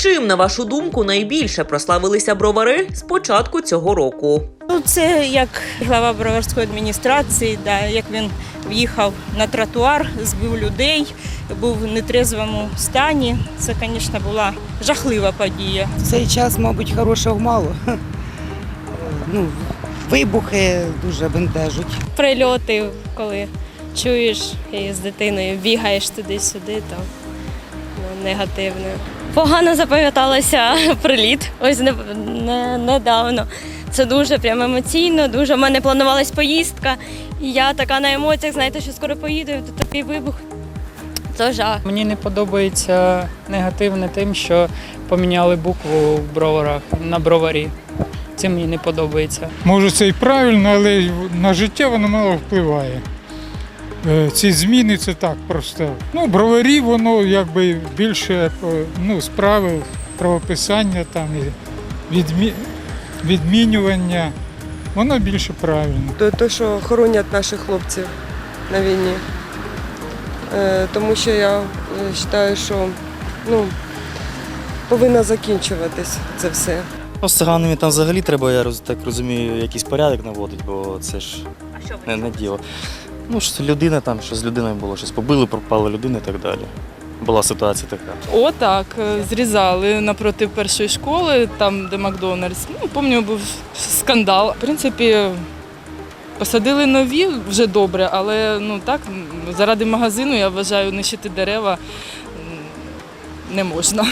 Чим, на вашу думку, найбільше прославилися бровари з початку цього року? Ну, це як глава броварської адміністрації, да, як він в'їхав на тротуар, збив людей, був в нетрезвому стані. Це, звісно, була жахлива подія. В цей час, мабуть, хорошого мало. Ну, вибухи дуже бентежуть. прильоти, коли чуєш і з дитиною бігаєш туди-сюди, то негативно. Погано запам'яталося приліт, ось не, не, недавно. Це дуже прям емоційно, дуже. У мене планувалась поїздка, і я така на емоціях, знаєте, що скоро поїду, і тут такий вибух. Це жах. Мені не подобається негативне тим, що поміняли букву в броварах на броварі. Це мені не подобається. Може, це і правильно, але на життя воно мало впливає. Е, Ці зміни це так просто. Ну, броварі, воно якби більше е, ну, справи правописання там і відмі... відмінювання. Воно більше правильно. то, то, що хоронять наших хлопців на війні. Е, тому що я вважаю, що ну, повинно закінчуватись це все. Ну, з циганами там взагалі треба, я так розумію, якийсь порядок наводити, бо це ж не, не діло. Ну, що людина там, що з людиною було, щось побили, пропала людина і так далі. Була ситуація така. О, так, е, зрізали напроти першої школи, там, де Макдональдс. Ну, пам'ятаю, був скандал. В принципі, посадили нові вже добре, але ну так, заради магазину, я вважаю, нищити дерева не можна.